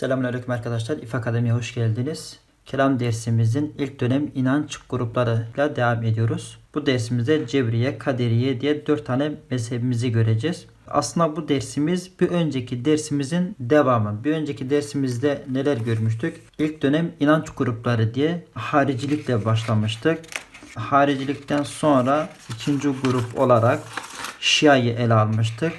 Selamünaleyküm arkadaşlar. İF Akademi'ye hoş geldiniz. Kelam dersimizin ilk dönem inanç gruplarıyla devam ediyoruz. Bu dersimizde Cebriye, Kaderiye diye 4 tane mezhebimizi göreceğiz. Aslında bu dersimiz bir önceki dersimizin devamı. Bir önceki dersimizde neler görmüştük? İlk dönem inanç grupları diye haricilikle başlamıştık. Haricilikten sonra ikinci grup olarak Şia'yı ele almıştık.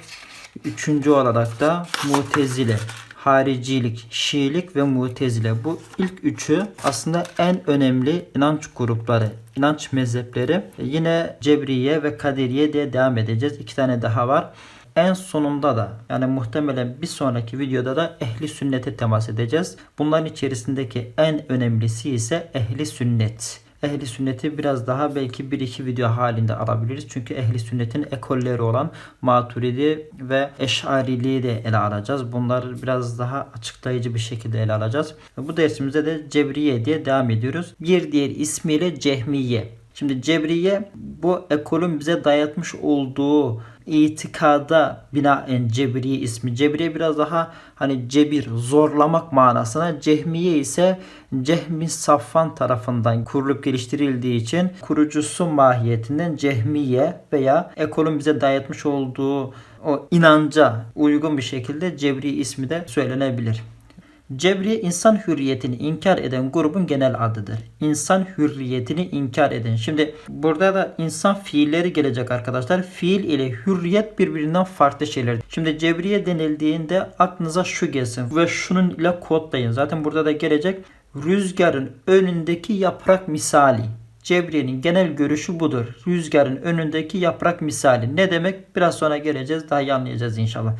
Üçüncü olarak da Mutezile, haricilik, Şiilik ve Mutezile. Bu ilk üçü aslında en önemli inanç grupları, inanç mezhepleri. Yine Cebriye ve Kadiriye diye devam edeceğiz. İki tane daha var. En sonunda da yani muhtemelen bir sonraki videoda da ehli sünnete temas edeceğiz. Bunların içerisindeki en önemlisi ise ehli sünnet. Ehli sünneti biraz daha belki bir iki video halinde alabiliriz. Çünkü ehli sünnetin ekolleri olan Maturidi ve Eş'ariliği de ele alacağız. Bunları biraz daha açıklayıcı bir şekilde ele alacağız. Bu dersimizde de Cebriye diye devam ediyoruz. Bir diğer ismiyle Cehmiye. Şimdi Cebriye bu ekolün bize dayatmış olduğu itikada binaen Cebriye ismi. Cebriye biraz daha hani cebir, zorlamak manasına. Cehmiye ise Cehmi Safvan tarafından kurulup geliştirildiği için kurucusu mahiyetinden Cehmiye veya ekolün bize dayatmış olduğu o inanca uygun bir şekilde Cebri ismi de söylenebilir. Cebriye insan hürriyetini inkar eden grubun genel adıdır. İnsan hürriyetini inkar eden. Şimdi burada da insan fiilleri gelecek arkadaşlar. Fiil ile hürriyet birbirinden farklı şeyler. Şimdi cebriye denildiğinde aklınıza şu gelsin ve şunun ile kodlayın. Zaten burada da gelecek. Rüzgarın önündeki yaprak misali. Cebriye'nin genel görüşü budur. Rüzgarın önündeki yaprak misali. Ne demek? Biraz sonra geleceğiz. Daha iyi anlayacağız inşallah.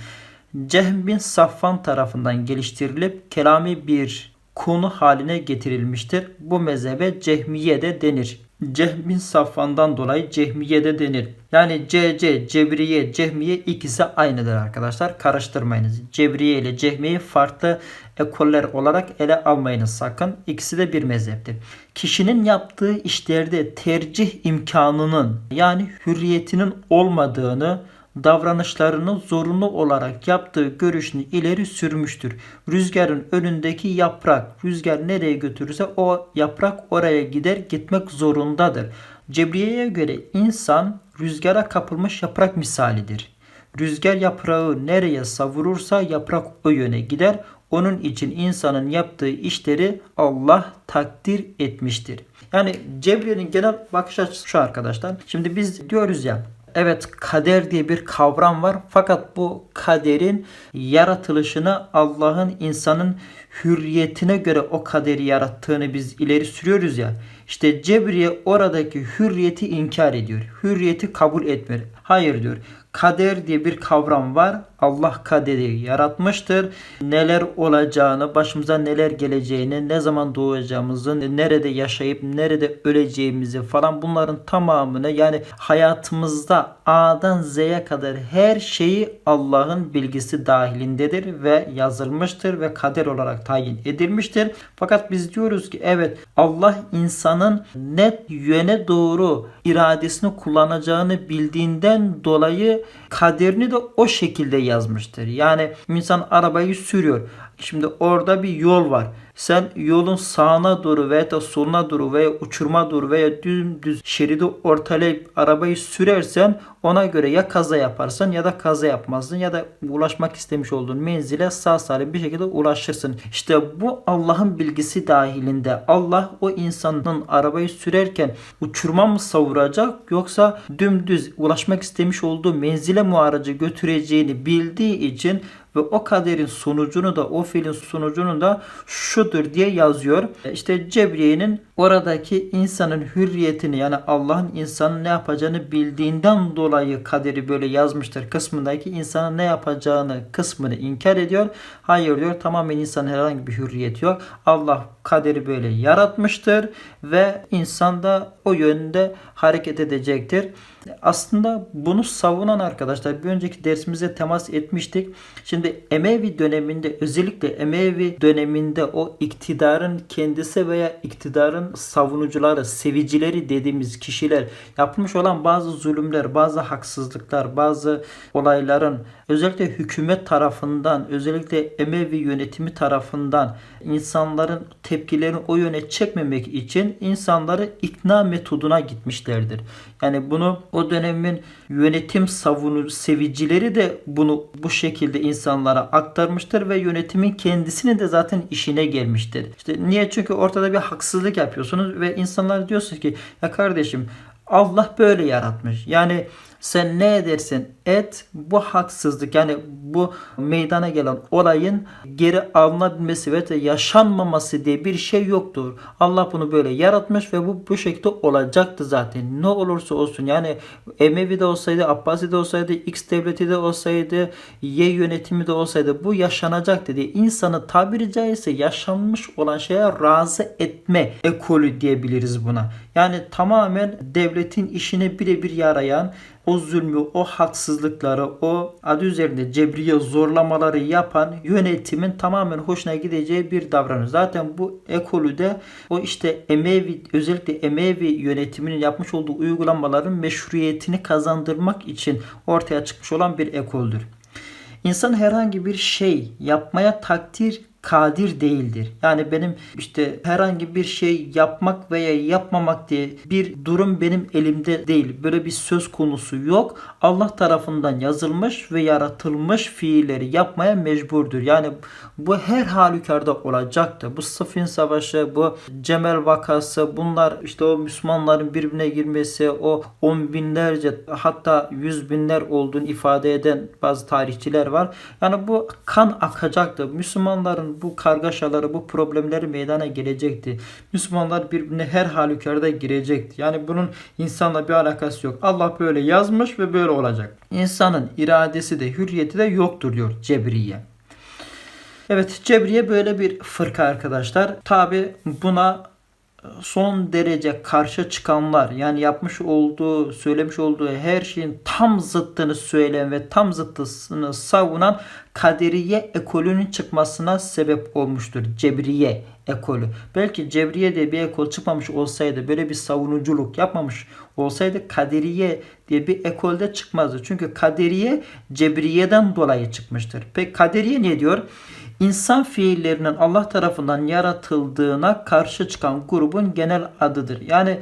Cehm bin Safvan tarafından geliştirilip kelami bir konu haline getirilmiştir. Bu mezhebe Cehmiye de denir. Cehm bin Safvan'dan dolayı Cehmiye de denir. Yani CC, Cebriye, Cehmiye ikisi aynıdır arkadaşlar. Karıştırmayınız. Cebriye ile Cehmiye farklı ekoller olarak ele almayınız sakın. İkisi de bir mezheptir. Kişinin yaptığı işlerde tercih imkanının yani hürriyetinin olmadığını davranışlarını zorunlu olarak yaptığı görüşünü ileri sürmüştür. Rüzgarın önündeki yaprak, rüzgar nereye götürürse o yaprak oraya gider gitmek zorundadır. Cebriye'ye göre insan rüzgara kapılmış yaprak misalidir. Rüzgar yaprağı nereye savurursa yaprak o yöne gider. Onun için insanın yaptığı işleri Allah takdir etmiştir. Yani Cebriye'nin genel bakış açısı şu arkadaşlar. Şimdi biz diyoruz ya Evet kader diye bir kavram var fakat bu kaderin yaratılışını Allah'ın insanın hürriyetine göre o kaderi yarattığını biz ileri sürüyoruz ya. İşte Cebriye oradaki hürriyeti inkar ediyor. Hürriyeti kabul etmiyor. Hayır diyor. Kader diye bir kavram var. Allah kaderi yaratmıştır. Neler olacağını, başımıza neler geleceğini, ne zaman doğacağımızı, nerede yaşayıp nerede öleceğimizi falan bunların tamamını yani hayatımızda A'dan Z'ye kadar her şeyi Allah'ın bilgisi dahilindedir ve yazılmıştır ve kader olarak tayin edilmiştir. Fakat biz diyoruz ki evet Allah insanın net yöne doğru iradesini kullanacağını bildiğinden dolayı kaderini de o şekilde yazmıştır. Yani insan arabayı sürüyor. Şimdi orada bir yol var. Sen yolun sağına doğru veya da soluna doğru veya uçurma doğru veya dümdüz şeridi ortalayıp arabayı sürersen ona göre ya kaza yaparsan ya da kaza yapmazsın ya da ulaşmak istemiş olduğun menzile sağ salim bir şekilde ulaşırsın. İşte bu Allah'ın bilgisi dahilinde. Allah o insanın arabayı sürerken uçurma mı savuracak yoksa dümdüz ulaşmak istemiş olduğu menzile mu aracı götüreceğini bildiği için ve o kaderin sonucunu da o fiilin sonucunu da şudur diye yazıyor. İşte Cebriye'nin oradaki insanın hürriyetini yani Allah'ın insanın ne yapacağını bildiğinden dolayı kaderi böyle yazmıştır kısmındaki insanın ne yapacağını kısmını inkar ediyor. Hayır diyor tamamen insanın herhangi bir hürriyeti yok. Allah kaderi böyle yaratmıştır ve insan da o yönde hareket edecektir. Aslında bunu savunan arkadaşlar bir önceki dersimizde temas etmiştik. Şimdi Emevi döneminde özellikle Emevi döneminde o iktidarın kendisi veya iktidarın savunucuları, sevicileri dediğimiz kişiler yapmış olan bazı zulümler, bazı haksızlıklar, bazı olayların özellikle hükümet tarafından, özellikle Emevi yönetimi tarafından insanların tepkilerini o yöne çekmemek için insanları ikna metoduna gitmişlerdir. Yani bunu o dönemin yönetim savunu sevicileri de bunu bu şekilde insanlara aktarmıştır ve yönetimin kendisinin de zaten işine gelmiştir. İşte niye? Çünkü ortada bir haksızlık yapıyorsunuz ve insanlar diyorsunuz ki ya kardeşim Allah böyle yaratmış. Yani sen ne edersen et bu haksızlık yani bu meydana gelen olayın geri alınabilmesi ve de yaşanmaması diye bir şey yoktur. Allah bunu böyle yaratmış ve bu bu şekilde olacaktı zaten. Ne olursa olsun yani Emevi de olsaydı, Abbasi de olsaydı, X devleti de olsaydı, Y yönetimi de olsaydı bu yaşanacaktı diye insanı tabiri caizse yaşanmış olan şeye razı etme ekolü diyebiliriz buna. Yani tamamen devletin işine birebir yarayan o zulmü, o haksızlıkları, o adı üzerinde cebriye zorlamaları yapan yönetimin tamamen hoşuna gideceği bir davranış. Zaten bu ekolü de o işte Emevi özellikle Emevi yönetiminin yapmış olduğu uygulamaların meşruiyetini kazandırmak için ortaya çıkmış olan bir ekoldür. İnsan herhangi bir şey yapmaya takdir kadir değildir. Yani benim işte herhangi bir şey yapmak veya yapmamak diye bir durum benim elimde değil. Böyle bir söz konusu yok. Allah tarafından yazılmış ve yaratılmış fiilleri yapmaya mecburdur. Yani bu her halükarda olacaktır. Bu Sıfin Savaşı, bu Cemel vakası, bunlar işte o Müslümanların birbirine girmesi, o on binlerce hatta yüz binler olduğunu ifade eden bazı tarihçiler var. Yani bu kan akacaktı. Müslümanların bu kargaşaları, bu problemleri meydana gelecekti. Müslümanlar birbirine her halükarda girecekti. Yani bunun insanla bir alakası yok. Allah böyle yazmış ve böyle olacak. İnsanın iradesi de hürriyeti de yoktur diyor Cebriye. Evet Cebriye böyle bir fırka arkadaşlar. Tabi buna son derece karşı çıkanlar yani yapmış olduğu, söylemiş olduğu her şeyin tam zıttını söyleyen ve tam zıttını savunan kaderiye ekolünün çıkmasına sebep olmuştur. Cebriye ekolü. Belki Cebriye diye bir ekol çıkmamış olsaydı, böyle bir savunuculuk yapmamış olsaydı kaderiye diye bir ekolde çıkmazdı. Çünkü kaderiye Cebriye'den dolayı çıkmıştır. Peki kaderiye ne diyor? İnsan fiillerinin Allah tarafından yaratıldığına karşı çıkan grubun genel adıdır. Yani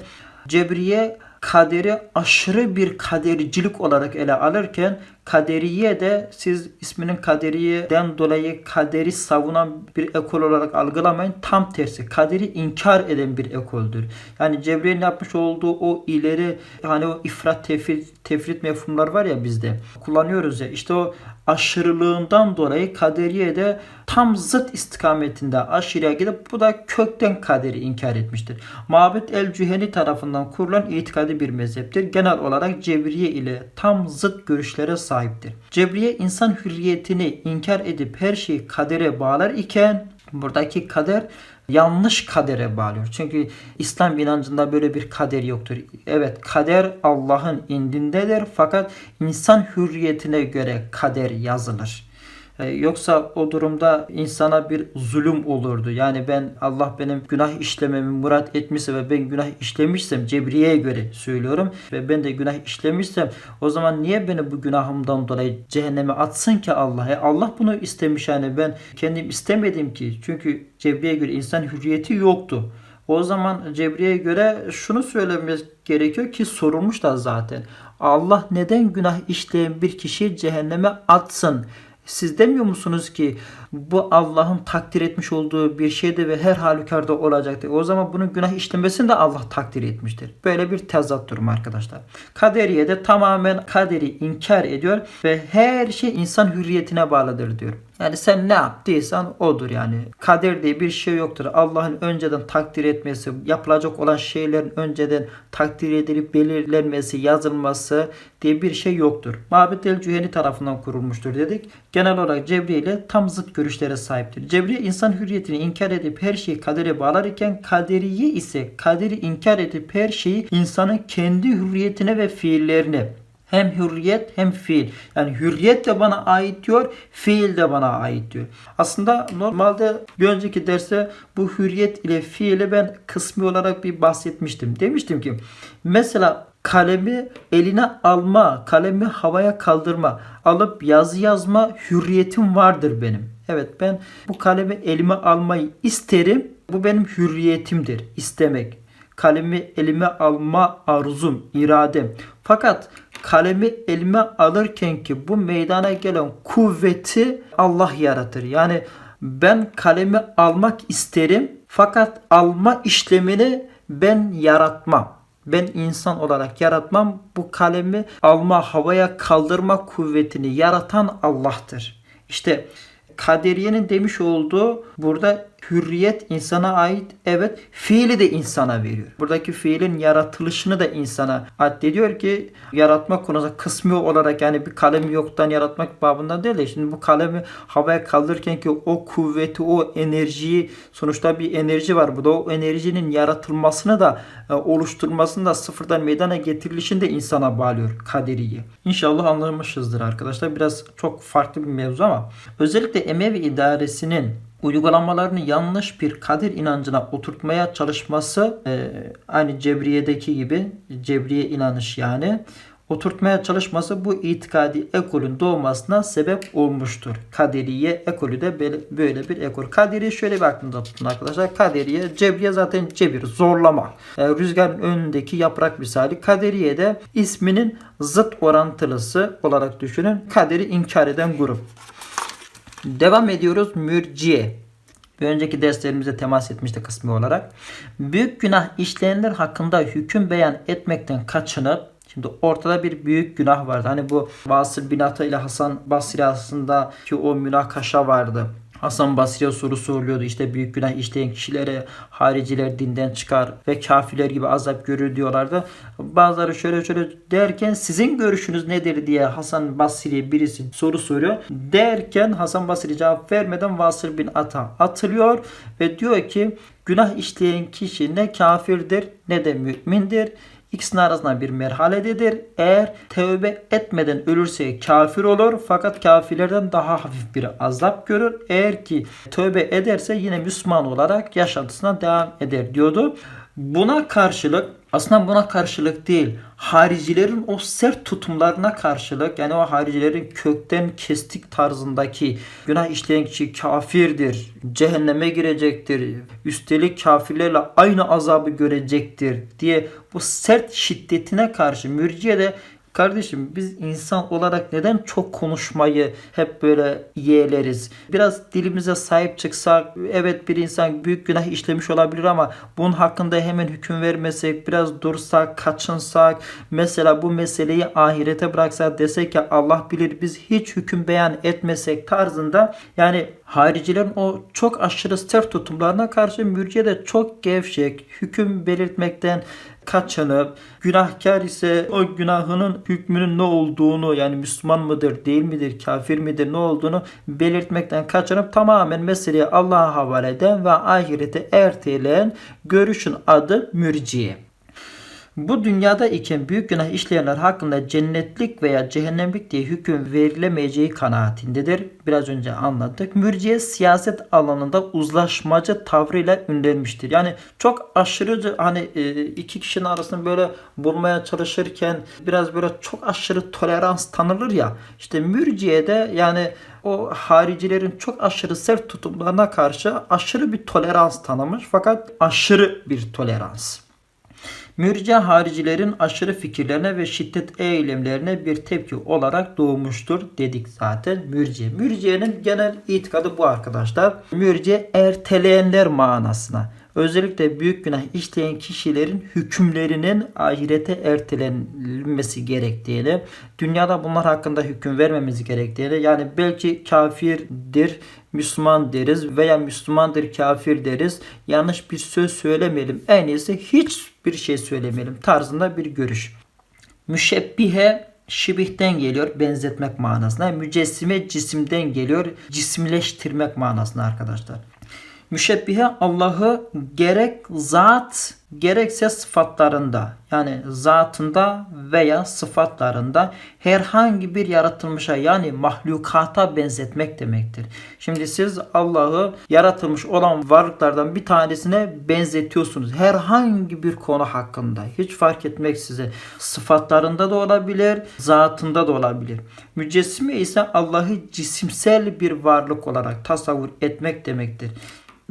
Cebriye kaderi aşırı bir kadericilik olarak ele alırken kaderiye de siz isminin kaderiyeden dolayı kaderi savunan bir ekol olarak algılamayın. Tam tersi kaderi inkar eden bir ekoldür. Yani Cebrail'in yapmış olduğu o ileri hani o ifrat tefrit, tefrit mefhumlar var ya bizde kullanıyoruz ya işte o aşırılığından dolayı kaderiye de tam zıt istikametinde aşırıya gidip bu da kökten kaderi inkar etmiştir. Mabet el-Cüheni tarafından kurulan itikadi bir mezheptir. Genel olarak Cebriye ile tam zıt görüşlere sahiptir. Cebriye insan hürriyetini inkar edip her şeyi kadere bağlar iken buradaki kader yanlış kadere bağlıyor. Çünkü İslam inancında böyle bir kader yoktur. Evet kader Allah'ın indindedir fakat insan hürriyetine göre kader yazılır. E, yoksa o durumda insana bir zulüm olurdu. Yani ben Allah benim günah işlememi murat etmişse ve ben günah işlemişsem Cebriye'ye göre söylüyorum ve ben de günah işlemişsem o zaman niye beni bu günahımdan dolayı cehenneme atsın ki Allah? E Allah bunu istemiş yani ben kendim istemedim ki. Çünkü Cebriye'ye göre insan hürriyeti yoktu. O zaman Cebriye'ye göre şunu söylememiz gerekiyor ki sorulmuş da zaten. Allah neden günah işleyen bir kişiyi cehenneme atsın? Siz demiyor musunuz ki bu Allah'ın takdir etmiş olduğu bir şeydi ve her halükarda olacaktı. O zaman bunun günah işlemesini de Allah takdir etmiştir. Böyle bir tezat durum arkadaşlar. Kaderiye de tamamen kaderi inkar ediyor ve her şey insan hürriyetine bağlıdır diyor. Yani sen ne yaptıysan odur yani. Kader diye bir şey yoktur. Allah'ın önceden takdir etmesi, yapılacak olan şeylerin önceden takdir edilip belirlenmesi, yazılması diye bir şey yoktur. Mabet el Cüheni tarafından kurulmuştur dedik. Genel olarak Cebri ile tam zıt görüşlere sahiptir. Cebri insan hürriyetini inkar edip her şeyi kadere bağlar iken kaderiye ise kaderi inkar edip her şeyi insanın kendi hürriyetine ve fiillerine Hem hürriyet hem fiil. Yani hürriyet de bana ait diyor, fiil de bana ait diyor. Aslında normalde bir önceki derste bu hürriyet ile fiili ben kısmi olarak bir bahsetmiştim. Demiştim ki mesela kalemi eline alma, kalemi havaya kaldırma, alıp yazı yazma hürriyetim vardır benim. Evet ben bu kalemi elime almayı isterim. Bu benim hürriyetimdir. istemek. Kalemi elime alma arzum, iradem. Fakat kalemi elime alırken ki bu meydana gelen kuvveti Allah yaratır. Yani ben kalemi almak isterim fakat alma işlemini ben yaratmam. Ben insan olarak yaratmam. Bu kalemi alma, havaya kaldırma kuvvetini yaratan Allah'tır. İşte Kaderiye'nin demiş olduğu burada hürriyet insana ait. Evet fiili de insana veriyor. Buradaki fiilin yaratılışını da insana addediyor ki yaratma konusunda kısmi olarak yani bir kalemi yoktan yaratmak babından değil de şimdi bu kalemi havaya kaldırırken ki o kuvveti o enerjiyi sonuçta bir enerji var. Bu da o enerjinin yaratılmasını da e, oluşturmasını da sıfırdan meydana getirilişini de insana bağlıyor kaderiye. İnşallah anlamışızdır arkadaşlar. Biraz çok farklı bir mevzu ama özellikle Emevi idaresinin uygulamalarını yanlış bir kadir inancına oturtmaya çalışması e, aynı Cebriye'deki gibi Cebriye inanış yani oturtmaya çalışması bu itikadi ekolün doğmasına sebep olmuştur. Kaderiye ekolü de böyle, bir ekol. Kaderiye şöyle bir aklında tutun arkadaşlar. Kaderiye, Cebriye zaten cebir, zorlama. E, rüzgarın önündeki yaprak misali. Kaderiye de isminin zıt orantılısı olarak düşünün. Kaderi inkar eden grup. Devam ediyoruz mürciye. Bir önceki derslerimizde temas etmişti kısmi olarak. Büyük günah işleyenler hakkında hüküm beyan etmekten kaçınıp Şimdi ortada bir büyük günah vardı. Hani bu Vasıl bin Ata ile Hasan Basri arasında ki o münakaşa vardı. Hasan Basri'ye soru soruluyordu. İşte büyük günah işleyen kişilere hariciler dinden çıkar ve kafirler gibi azap görür diyorlardı. Bazıları şöyle şöyle derken sizin görüşünüz nedir diye Hasan Basri'ye birisi soru soruyor. Derken Hasan Basri cevap vermeden Vasıl bin Ata atılıyor ve diyor ki günah işleyen kişi ne kafirdir ne de mümindir. İkisinin arasında bir merhalededir. Eğer tövbe etmeden ölürse kafir olur fakat kafirlerden daha hafif bir azap görür. Eğer ki tövbe ederse yine Müslüman olarak yaşantısına devam eder diyordu. Buna karşılık aslında buna karşılık değil haricilerin o sert tutumlarına karşılık yani o haricilerin kökten kestik tarzındaki günah işleyen kişi kafirdir, cehenneme girecektir, üstelik kafirlerle aynı azabı görecektir diye bu sert şiddetine karşı mürciye de Kardeşim biz insan olarak neden çok konuşmayı hep böyle yeğleriz? Biraz dilimize sahip çıksak evet bir insan büyük günah işlemiş olabilir ama bunun hakkında hemen hüküm vermesek biraz dursak kaçınsak mesela bu meseleyi ahirete bıraksak desek ki Allah bilir biz hiç hüküm beyan etmesek tarzında yani haricilerin o çok aşırı sert tutumlarına karşı mürciye de çok gevşek hüküm belirtmekten kaçınıp günahkar ise o günahının hükmünün ne olduğunu yani Müslüman mıdır değil midir kafir midir ne olduğunu belirtmekten kaçınıp tamamen meseleyi Allah'a havale eden ve ahirete erteleyen görüşün adı mürciye. Bu dünyada iken büyük günah işleyenler hakkında cennetlik veya cehennemlik diye hüküm verilemeyeceği kanaatindedir. Biraz önce anlattık. Mürciye siyaset alanında uzlaşmacı tavrıyla ünlenmiştir. Yani çok aşırı hani e, iki kişinin arasında böyle bulmaya çalışırken biraz böyle çok aşırı tolerans tanılır ya. İşte mürciye de yani o haricilerin çok aşırı sert tutumlarına karşı aşırı bir tolerans tanımış fakat aşırı bir tolerans. Mürce haricilerin aşırı fikirlerine ve şiddet eylemlerine bir tepki olarak doğmuştur dedik zaten mürce. Mürciyenin genel itikadı bu arkadaşlar. Mürce erteleyenler manasına. Özellikle büyük günah işleyen kişilerin hükümlerinin ahirete ertelenmesi gerektiğini, dünyada bunlar hakkında hüküm vermemiz gerektiğini, yani belki kafirdir, Müslüman deriz veya Müslümandır kafir deriz. Yanlış bir söz söylemeyelim. En iyisi hiçbir şey söylemeyelim tarzında bir görüş. Müşebbihe şibihten geliyor benzetmek manasına. Mücessime cisimden geliyor cisimleştirmek manasına arkadaşlar. Müşebbihe Allah'ı gerek zat gerekse sıfatlarında yani zatında veya sıfatlarında herhangi bir yaratılmışa yani mahlukata benzetmek demektir. Şimdi siz Allah'ı yaratılmış olan varlıklardan bir tanesine benzetiyorsunuz. Herhangi bir konu hakkında hiç fark etmeksizin sıfatlarında da olabilir, zatında da olabilir. Mücessime ise Allah'ı cisimsel bir varlık olarak tasavvur etmek demektir.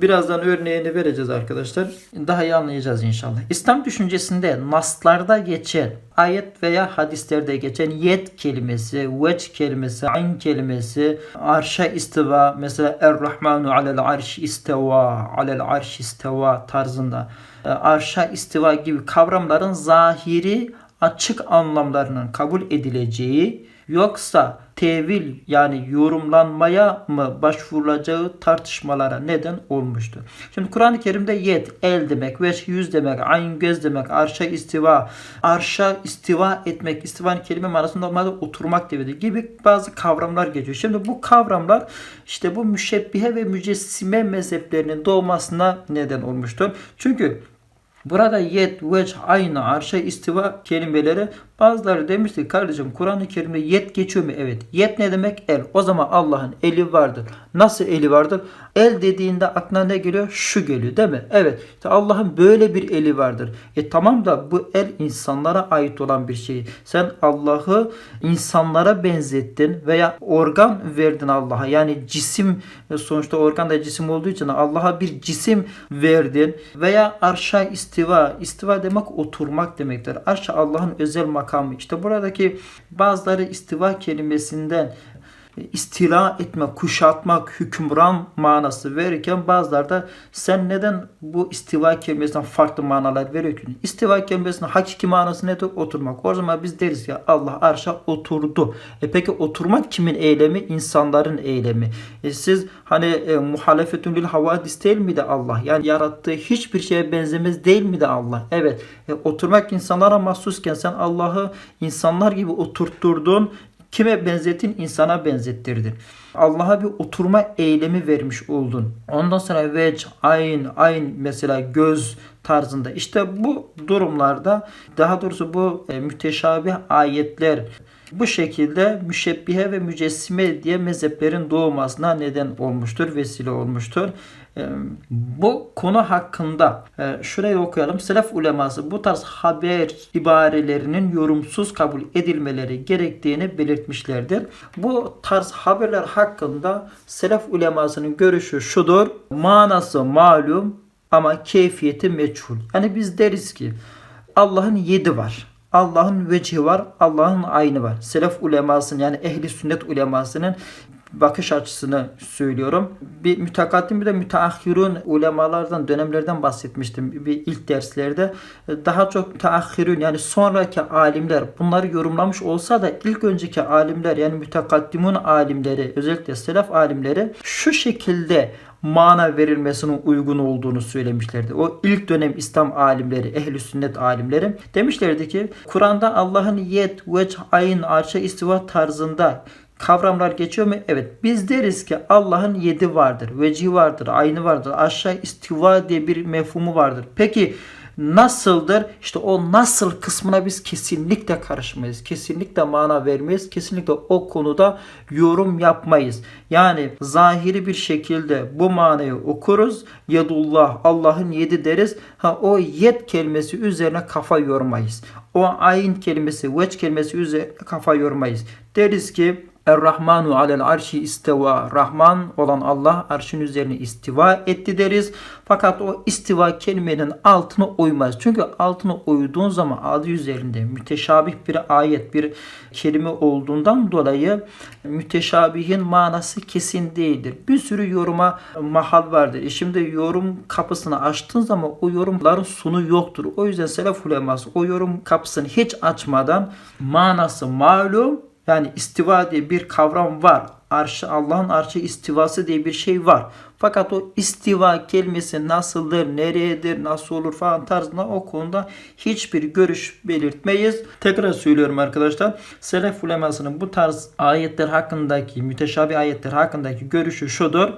Birazdan örneğini vereceğiz arkadaşlar. Daha iyi anlayacağız inşallah. İslam düşüncesinde naslarda geçen ayet veya hadislerde geçen yet kelimesi, veç kelimesi, ayn kelimesi, arşa istiva mesela Er-Rahmanu alel arş isteva, alel arş isteva tarzında e, arşa istiva gibi kavramların zahiri açık anlamlarının kabul edileceği yoksa tevil yani yorumlanmaya mı başvurulacağı tartışmalara neden olmuştur. Şimdi Kur'an-ı Kerim'de yet, el demek, veç, yüz demek, ayn, göz demek, arşa istiva, arşa istiva etmek, istivanın kelime manasında normalde oturmak demektir gibi bazı kavramlar geçiyor. Şimdi bu kavramlar işte bu müşebbihe ve mücessime mezheplerinin doğmasına neden olmuştur. Çünkü Burada yet, veç, aynı, arşa, istiva kelimeleri bazıları demişti kardeşim Kur'an-ı Kerim'de yet geçiyor mu? Evet. Yet ne demek? El. O zaman Allah'ın eli vardır. Nasıl eli vardır? El dediğinde aklına ne geliyor? Şu geliyor değil mi? Evet. İşte Allah'ın böyle bir eli vardır. E tamam da bu el insanlara ait olan bir şey. Sen Allah'ı insanlara benzettin veya organ verdin Allah'a. Yani cisim sonuçta organ da cisim olduğu için Allah'a bir cisim verdin veya arşa istiva. İstiva demek oturmak demektir. Arşa Allah'ın özel makamı. İşte buradaki bazıları istiva kelimesinden istila etme, kuşatmak, hükümran manası verirken bazıları da sen neden bu istiva kelimesinden farklı manalar veriyorsun? İstiva kelimesinin hakiki manası nedir? Oturmak. O zaman biz deriz ya Allah arşa oturdu. E peki oturmak kimin eylemi? İnsanların eylemi. E siz hani e, muhalefetün lil havadis değil miydi Allah? Yani yarattığı hiçbir şeye benzemez değil miydi Allah? Evet. E, oturmak insanlara mahsusken sen Allah'ı insanlar gibi oturtturdun Kime benzetin? İnsana benzettirdin. Allah'a bir oturma eylemi vermiş oldun. Ondan sonra vec, ayn, ayn mesela göz tarzında. İşte bu durumlarda daha doğrusu bu e, müteşabih ayetler bu şekilde müşebbihe ve mücessime diye mezheplerin doğmasına neden olmuştur, vesile olmuştur. Bu konu hakkında e, şurayı okuyalım. Selef uleması bu tarz haber ibarelerinin yorumsuz kabul edilmeleri gerektiğini belirtmişlerdir. Bu tarz haberler hakkında Selef ulemasının görüşü şudur. Manası malum ama keyfiyeti meçhul. Yani biz deriz ki Allah'ın yedi var. Allah'ın vecihi var, Allah'ın aynı var. Selef ulemasının yani ehli sünnet ulemasının bakış açısını söylüyorum. Bir mütekaddim bir de müteahhirun ulemalardan, dönemlerden bahsetmiştim bir ilk derslerde. Daha çok müteahhirun yani sonraki alimler bunları yorumlamış olsa da ilk önceki alimler yani mütekaddimun alimleri özellikle selef alimleri şu şekilde mana verilmesinin uygun olduğunu söylemişlerdi. O ilk dönem İslam alimleri, ehli sünnet alimleri demişlerdi ki Kur'an'da Allah'ın yet, veç, ayın, arşa, istiva tarzında kavramlar geçiyor mu? Evet. Biz deriz ki Allah'ın yedi vardır, veci vardır, aynı vardır, aşağı istiva diye bir mefhumu vardır. Peki nasıldır? İşte o nasıl kısmına biz kesinlikle karışmayız. Kesinlikle mana vermeyiz. Kesinlikle o konuda yorum yapmayız. Yani zahiri bir şekilde bu manayı okuruz. Yedullah Allah'ın yedi deriz. Ha o yed kelimesi üzerine kafa yormayız. O ayin kelimesi, veç kelimesi üzerine kafa yormayız. Deriz ki Er-Rahmanu alel arşi istiva. Rahman olan Allah arşın üzerine istiva etti deriz. Fakat o istiva kelimenin altına uymaz. Çünkü altına uyduğun zaman adı üzerinde müteşabih bir ayet, bir kelime olduğundan dolayı müteşabihin manası kesin değildir. Bir sürü yoruma mahal vardır. E şimdi yorum kapısını açtığın zaman o yorumların sonu yoktur. O yüzden selef uleması o yorum kapısını hiç açmadan manası malum yani istiva diye bir kavram var arşı Allah'ın arşı istivası diye bir şey var. Fakat o istiva kelimesi nasıldır, nereyedir, nasıl olur falan tarzında o konuda hiçbir görüş belirtmeyiz. Tekrar söylüyorum arkadaşlar. Selef ulemasının bu tarz ayetler hakkındaki, müteşabih ayetler hakkındaki görüşü şudur.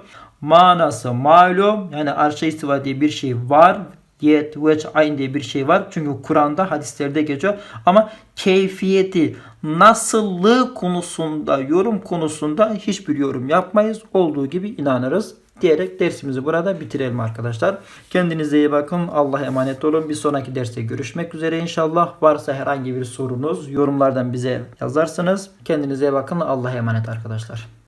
Manası malum yani arşa istiva diye bir şey var diyet, veç, ayn diye bir şey var. Çünkü Kur'an'da hadislerde geçiyor. Ama keyfiyeti, nasıllığı konusunda, yorum konusunda hiçbir yorum yapmayız. Olduğu gibi inanırız diyerek dersimizi burada bitirelim arkadaşlar. Kendinize iyi bakın. Allah'a emanet olun. Bir sonraki derste görüşmek üzere inşallah. Varsa herhangi bir sorunuz yorumlardan bize yazarsınız. Kendinize iyi bakın. Allah'a emanet arkadaşlar.